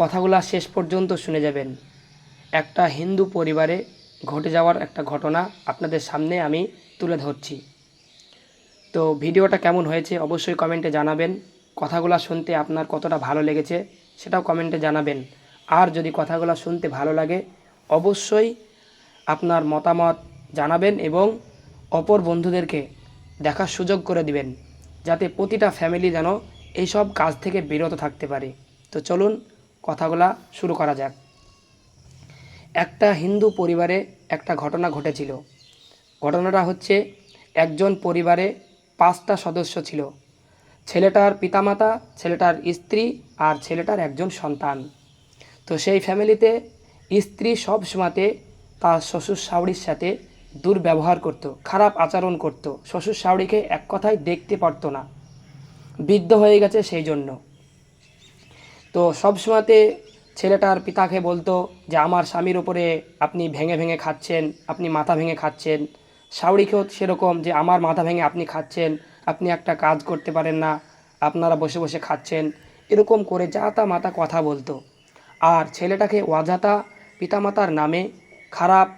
কথাগুলা শেষ পর্যন্ত শুনে যাবেন। একটা হিন্দু পরিবারে ঘটে যাওয়ার একটা ঘটনা আপনাদের সামনে আমি তুলে ধরছি। তো ভিডিওটা কেমন হয়েছে অবশ্যই কমেন্টে জানাবেন। কথাগুলো শুনতে আপনার কতটা ভালো লেগেছে সেটাও কমেন্টে জানাবেন। আর যদি কথাগুলো শুনতে ভালো লাগে, অবশ্যই আপনার মতামত জানাবেন এবং অপর বন্ধুদেরকে দেখার সুযোগ করে দিবেন, যাতে প্রতিটা ফ্যামিলি যেন এইসব কাজ থেকে বিরত থাকতে পারে। তো চলুন কথাগুলা শুরু করা যাক। একটা হিন্দু পরিবারে একটা ঘটনা ঘটেছিল। ঘটনাটা হচ্ছে, একজন পরিবারে পাঁচটা সদস্য ছিল। ছেলেটার পিতামাতা, ছেলেটার স্ত্রী আর ছেলেটার একজন সন্তান। তো সেই ফ্যামিলিতে স্ত্রী সব সময়তে তার শ্বশুর শাশুড়ির সাথে দুর্ব্যবহার করত, খারাপ আচরণ করত। শ্বশুর শাশুড়িকে এক কথায় দেখতে পারতো না। বৃদ্ধ হয়ে গেছে সেই জন্য। তো সব সময়তে ছেলেটার পিতাকে বলতো যে, আমার স্বামীর ওপরে আপনি ভেঙে ভেঙে খাচ্ছেন, আপনি মাথা ভেঙে খাচ্ছেন। শাউরিকেও সেরকম যে, আমার মাথা ভেঙে আপনি খাচ্ছেন, আপনি একটা কাজ করতে পারেন না, আপনারা বসে বসে খাচ্ছেন। এরকম করে যা তা মাতা কথা বলতো। আর ছেলেটাকে অজাতা পিতামাতার নামে খারাপ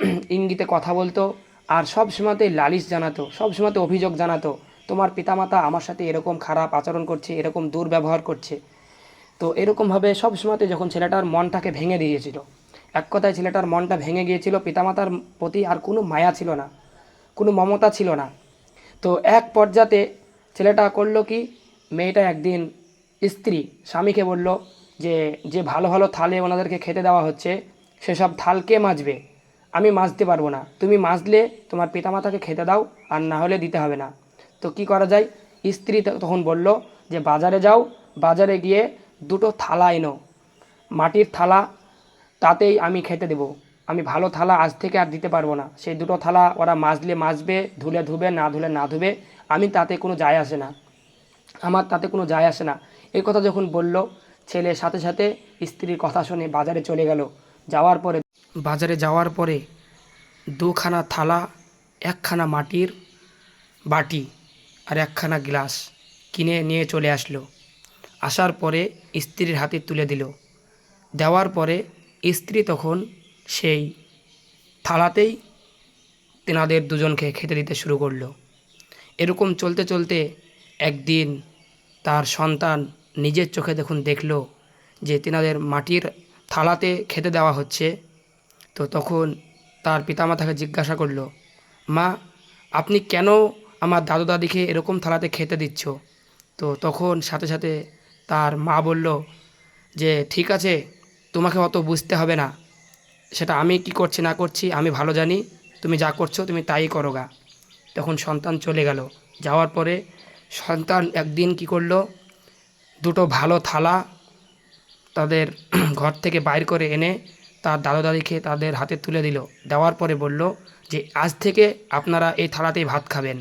ইঙ্গিতে কথা বলতো আর সব সময়তে লালিশ জানাতো সব সময়তে অভিযোগ জানাতো, তোমার পিতামাতা আমার সাথে এরকম খারাপ আচরণ করছে, এরকম দুর্ব্যবহার করছে। তো এরকমভাবে সব সময়তে যখন ছেলেটার মনটাকে ভেঙে দিয়েছিল, এক কথায় ছেলেটার মনটা ভেঙে গিয়েছিল, পিতামাতার প্রতি আর কোনো মায়া ছিল না, কোনো মমতা ছিল না। তো এক পর্যাতে ছেলেটা করল কি, মেয়েটা একদিন স্ত্রী স্বামীকে বলল যে যে ভালো ভালো থালে ওনাদেরকে খেতে দেওয়া হচ্ছে, সেসব থাল কে মাজবে? আমি মাজতে পারব না। তুমি মাজলে তোমার পিতামাতাকে খেতে দাও, আর না হলে দিতে হবে না। তো কি করা যায়, স্ত্রী তখন বলল যে, বাজারে যাও। বাজারে গিয়ে দুটো থালা এনো মাটির থালা, তাতেই আমি খেতে দেবো। আমি ভালো থালা আজ থেকে আর দিতে পারব না। সেই দুটো থালা ওরা মাজলে মাজবে, ধুলে ধুবে, না ধুলে না ধুবে, আমি তাতে কোনো যায় আসে না। আমার তাতে কোনো যায় আসে না। এই কথা যখন বলল, ছেলে সাথে সাথে স্ত্রীর কথা শুনে বাজারে চলে গেল। যাওয়ার পরে, বাজারে যাওয়ার পরে দুখানা থালা, একখানা মাটির বাটি আর একখানা গ্লাস কিনে নিয়ে চলে আসলো। আসার পরে স্ত্রীর হাতে তুলে দিল। দেওয়ার পরে স্ত্রী তখন সেই থালাতেই তেনাদের দুজনকে খেতে দিতে শুরু করল। এরকম চলতে চলতে একদিন তার সন্তান নিজের চোখে দেখুন দেখল যে তেনাদের মাটির থালাতে খেতে দেওয়া হচ্ছে। তো তখন তার পিতামাতাকে জিজ্ঞাসা করল, মা, আপনি কেন আমার দাদু দাদিকে এরকম থালাতে খেতে দিচ্ছ? তো তখন সাথে সাথে তার মা বলল যে, ঠিক আছে, তোমাকে অত বুঝতে হবে না। সেটা আমি কি করছি না করছি, আমি ভালো জানি। তুমি যা করছ, তুমি তাই করো গা। তখন সন্তান চলে গেল। যাওয়ার পরে সন্তান একদিন কি করল, দুটো ভালো থালা তাদের ঘর থেকে বাইর করে এনে তার দাদু দাদিকে তাদের হাতে তুলে দিল। দেওয়ার পরে বলল যে, আজ থেকে আপনারা এই থালাতেই ভাত খাবেন।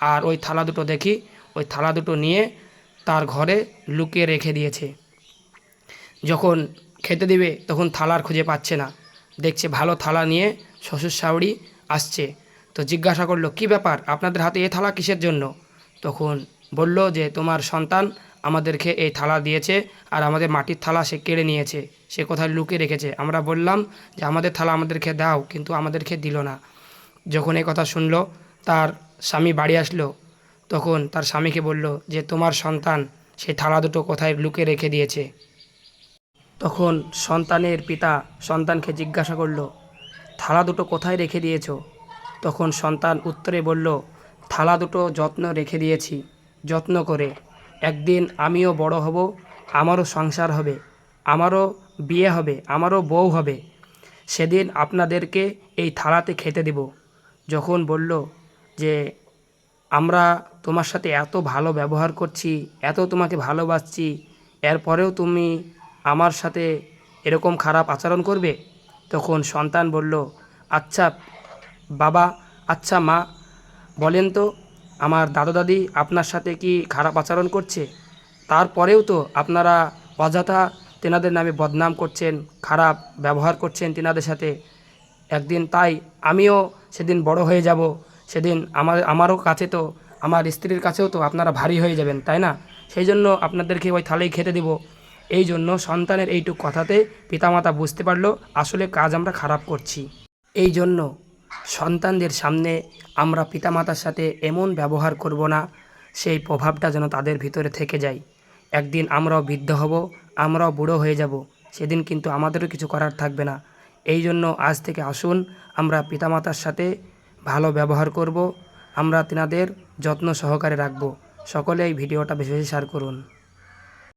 আর ওই থালা দুটো দেখি। ওই থালা দুটো নিয়ে তার ঘরে লুকিয়ে রেখে দিয়েছে। যখন খেতে দিবে, তখন থালার খুঁজে পাচ্ছে না। দেখছে ভালো থালা নিয়ে শ্বশুর শাশুড়ি আসছে। তো জিজ্ঞাসা করল, কি ব্যাপার? আপনাদের হাতে এ থালা কিসের জন্য? তখন বলল যে, তোমার সন্তান আমাদেরকে এই থালা দিয়েছে আর আমাদের মাটির থালা সে কেড়ে নিয়েছে। সে কোথায় লুকিয়ে রেখেছে? আমরা বললাম যে, আমাদের থালা আমাদেরকে দাও, কিন্তু আমাদেরকে দিল না। যখন এই কথা শুনলো, তার স্বামী বাড়ি আসলো। তখন তার স্বামীকে বলল যে, তোমার সন্তান সে থালা দুটো কোথায় লুকে রেখে দিয়েছে? তখন সন্তানের পিতা সন্তানকে জিজ্ঞাসা করল, থালা দুটো কোথায় রেখে দিয়েছ? তখন সন্তান উত্তরে বলল, থালা দুটো যত্ন রেখে দিয়েছি, যত্ন করে। একদিন আমিও বড় হব, আমারও সংসার হবে, আমারও বিয়ে হবে, আমারও বউ হবে। সেদিন আপনাদেরকে এই থালাতে খেতে দেব। যখন বলল যে আমরা তোমার সাথে এত ভালো ব্যবহার করছি, এত তোমাকে ভালোবাসছি, এরপরেও তুমি আমার সাথে এরকম খারাপ আচরণ করবে? তখন সন্তান বলল আচ্ছা বাবা আচ্ছা মা, বলেন তো, আমার দাদু দাদি আপনার সাথে কি খারাপ আচরণ করছে? তারপরেও তো আপনারা অযথা তেনাদের নামে বদনাম করছেন, খারাপ ব্যবহার করছেন তেনাদের সাথে। একদিন তাই আমিও সেদিন বড় হয়ে যাব। সেদিন আমার, আমারও কাছে তো, আমার স্ত্রীর কাছেও তো আপনারা ভারী হয়ে যাবেন, তাই না? সেই জন্য আপনাদেরকে ওই থালেই খেতে দেব। এই জন্য সন্তানের এইটুক কথাতে পিতামাতা বুঝতে পারল, আসলে কাজ আমরা খারাপ করছি। এই জন্য সন্তানদের সামনে আমরা পিতামাতার সাথে এমন ব্যবহার করব না, সেই প্রভাবটা যেন তাদের ভিতরে থেকে যায়। একদিন আমরাও বৃদ্ধ হব, আমরাও বুড়ো হয়ে যাব, সেদিন কিন্তু আমাদেরও কিছু করার থাকবে না। এই জন্য আজ থেকে আসুন, আমরা পিতামাতার সাথে ভালো ব্যবহার করব, আমরা তেনাদের যত্ন সহকারে রাখব। সকলে এই ভিডিওটা বেশি বেশি শেয়ার করুন।